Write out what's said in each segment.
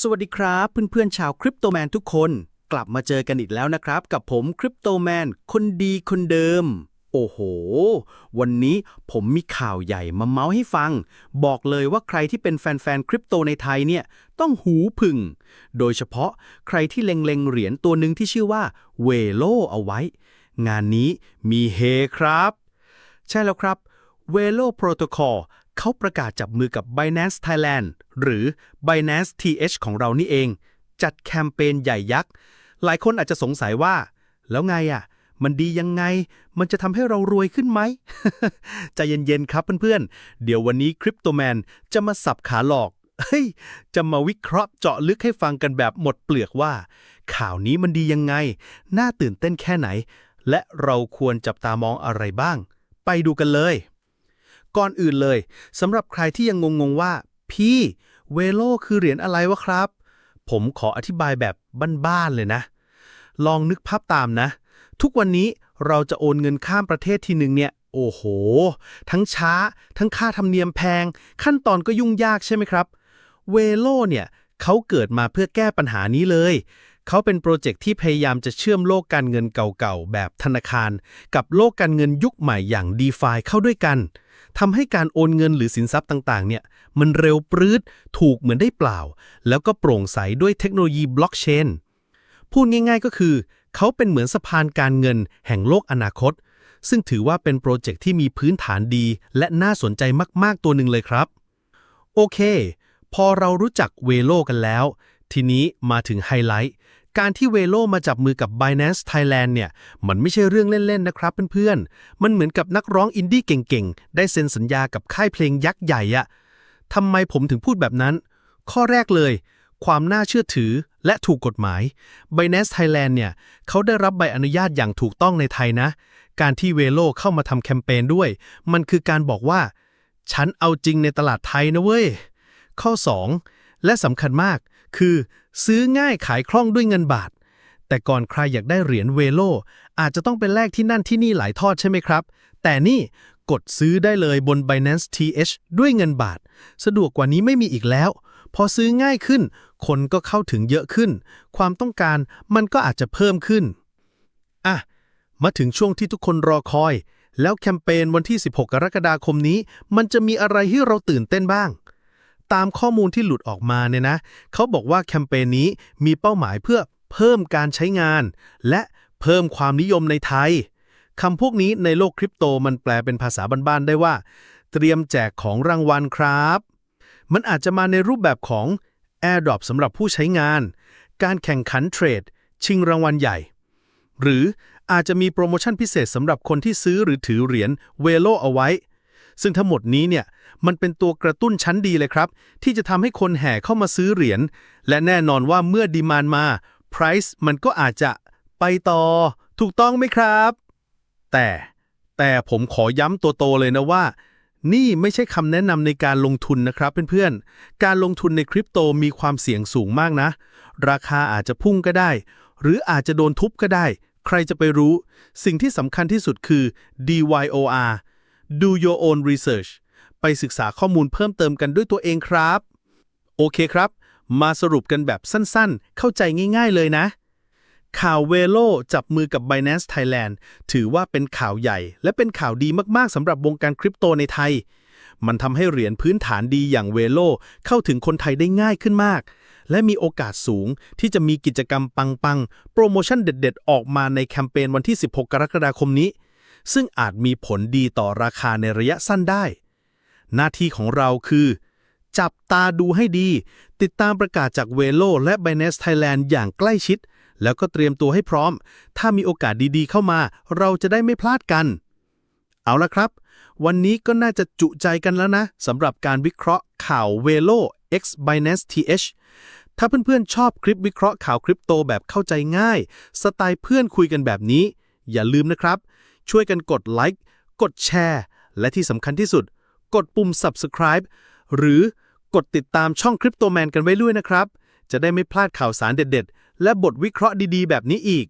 สวัสดีครับเพื่อนๆชาวคริปโตแมนทุกคน กลับมาเจอกันอีกแล้วนะครับ กับผมคริปโตแมนคนดีคนเดิม โอ้โห วันนี้ผมมีข่าวใหญ่มาเมาส์ให้ฟัง บอกเลยว่าใครที่เป็นแฟนๆคริปโตในไทยเนี่ย ต้องหูผึ่ง โดยเฉพาะใครที่เล็งๆเหรียญตัวหนึ่งที่ชื่อว่าเวโลเอาไว้ งานนี้มีเฮครับ ใช่แล้วครับ Velo Protocol เขาประกาศจับมือกับ Binance Thailand หรือ Binance TH ของเรานี่เอง จัดแคมเปญใหญ่ยักษ์ หลายคนอาจจะสงสัยว่า แล้วไงอะ มันดียังไง มันจะทำให้เรารวยขึ้นไหม ใจเย็นๆครับเพื่อนๆ เดี๋ยววันนี้คริปโตแมนจะมาสับขาหลอกเฮ้ย จะมาวิเคราะห์เจาะลึกให้ฟังกันแบบหมดเปลือกว่า ข่าวนี้มันดียังไง น่าตื่นเต้นแค่ไหน และเราควรจับตามองอะไรบ้าง ไปดูกันเลย ก่อนอื่นเลยสำหรับใครที่ยังงงๆว่า พี่เวโลคือเหรียญอะไรวะครับ ผมขออธิบายแบบบ้านๆเลยนะ ลองนึกภาพตามนะ ทุกวันนี้เราจะโอนเงินข้ามประเทศทีหนึ่งเนี่ย โอ้โห ทั้งช้า ทั้งค่าธรรมเนียมแพง ขั้นตอนก็ยุ่งยากใช่ไหมครับ เวโลเนี่ยเขาเกิดมาเพื่อแก้ปัญหานี้เลย เขาเป็นโปรเจกต์ที่พยายามจะเชื่อมโลกการเงินเก่าๆ แบบธนาคาร กับโลกการเงินยุคใหม่อย่าง d e f i เข้าด้วยกัน ทำให้การโอนเงินหรือสินทรัพย์ต่างๆ เนี่ยมันเร็วปรื้ดถูกเหมือนได้เปล่า แล้วก็โปร่งใสด้วยเทคโนโลยีบล็อกเชนพูดง่ายๆก็คือ เขาเป็นเหมือนสะพานการเงินแห่งโลกอนาคต ซึ่งถือว่าเป็นโปรเจกต์ที่มีพื้นฐานดี และน่าสนใจมากๆตัวหนึ่งเลยครับ โอเค พอเรารู้จักเวโลกันแล้ว ทีนี้มาถึงไฮไลท์ การที่เวโลมาจับมือกับ Binance Thailand เนี่ย มันไม่ใช่เรื่องเล่น ๆ นะครับเพื่อนๆ มันเหมือนกับนักร้องอินดี้เก่งๆ ได้เซ็นสัญญากับค่ายเพลงยักษ์ใหญ่อะทำไมผมถึงพูดแบบนั้น ข้อแรกเลย ความน่าเชื่อถือและถูกกฎหมาย Binance Thailand เนี่ย เขาได้รับใบอนุญาตอย่างถูกต้องในไทยนะ การที่เวโลเข้ามาทำแคมเปญด้วย มันคือการบอกว่า ฉันเอาจริงในตลาดไทยนะเว้ย ข้อ 2 และสำคัญมาก คือ ซื้อง่ายขายคล่องด้วยเงินบาท แต่ก่อนใครอยากได้เหรียญเวโล อาจจะต้องเป็นแลกที่นั่นที่นี่หลายทอดใช่ไหมครับ แต่นี่กดซื้อได้เลยบน Binance TH ด้วยเงินบาท สะดวกกว่านี้ไม่มีอีกแล้ว พอซื้อง่ายขึ้น คนก็เข้าถึงเยอะขึ้น ความต้องการมันก็อาจจะเพิ่มขึ้น อะ มาถึงช่วงที่ทุกคนรอคอย แล้วแคมเปญวันที่ 16 กรกฎาคมนี้ มันจะมีอะไรให้เราตื่นเต้นบ้าง ตามข้อมูลที่หลุดออกมาเนี่ยนะเขาบอกว่าแคมเปญนี้มีเป้าหมายเพื่อเพิ่มการใช้งาน และเพิ่มความนิยมในไทยคำพวกนี้ในโลกคริปโตมันแปลเป็นภาษาบ้านๆได้ว่า เตรียมแจกของรางวัลครับ มันอาจจะมาในรูปแบบของ AirDrop สำหรับผู้ใช้งาน การแข่งขันเทรด ชิงรางวัลใหญ่ หรืออาจจะมีโปรโมชั่นพิเศษสำหรับคนที่ซื้อหรือถือเหรียญเวโลเอาไว้ ซึ่งทั้งหมดนี้เนี่ยมันเป็นตัวกระตุ้นชั้นดีเลยครับ ที่จะทำให้คนแห่เข้ามาซื้อเหรียญ และแน่นอนว่าเมื่อดีมานมา Price มันก็อาจจะไปต่อ ถูกต้องไหมครับ แต่แต่ผมขอย้ำตัวโตเลยนะว่า นี่ไม่ใช่คำแนะนำในการลงทุนนะครับเพื่อนๆ การลงทุนในคริปโตมีความเสี่ยงสูงมากนะ ราคาอาจจะพุ่งก็ได้ หรืออาจจะโดนทุบก็ได้ ใครจะไปรู้ สิ่งที่สำคัญที่สุดคือ DYOR Do Your Own Research ไปศึกษาข้อมูลเพิ่มเติมกันด้วยตัวเองครับ โอเคครับ มาสรุปกันแบบสั้นๆ เข้าใจง่ายๆเลยนะ ข่าวเวโลจับมือกับ Binance Thailand ถือว่าเป็นข่าวใหญ่ และเป็นข่าวดีมากๆสำหรับวงการคริปโตในไทย มันทำให้เหรียญพื้นฐานดีอย่างเวโลเข้าถึงคนไทยได้ง่ายขึ้นมาก และมีโอกาสสูงที่จะมีกิจกรรมปังๆ โปรโมชั่นเด็ด ๆ ออกมาในแคมเปญวันที่ 16 กรกฎาคมนี้ ซึ่งอาจมีผลดีต่อราคาในระยะสั้นได้ หน้าที่ของเราคือ จับตาดูให้ดี ติดตามประกาศจากเวโลและ Binance Thailand อย่างใกล้ชิด แล้วก็เตรียมตัวให้พร้อม ถ้ามีโอกาสดีๆ เข้ามา เราจะได้ไม่พลาดกัน เอาละครับ วันนี้ก็น่าจะจุใจกันแล้วนะสำหรับการวิเคราะห์ข่าวเวโล x Binance TH ถ้าเพื่อนๆ ชอบคลิปวิเคราะห์ข่าวคริปโตแบบเข้าใจง่าย สไตล์เพื่อนคุยกันแบบนี้ อย่าลืมนะครับ ช่วยกันกดไลค์กดแชร์และที่สำคัญที่สุด กดปุ่ม subscribe หรือกดติดตามช่องคริปโตแมนกันไว้ด้วยนะครับ จะได้ไม่พลาดข่าวสารเด็ด ๆ และบทวิเคราะห์ดีๆ แบบนี้อีก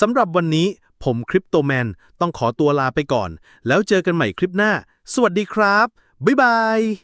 สำหรับวันนี้ผมคริปโตแมนต้องขอตัวลาไปก่อน แล้วเจอกันใหม่คลิปหน้า สวัสดีครับ บ๊ายบาย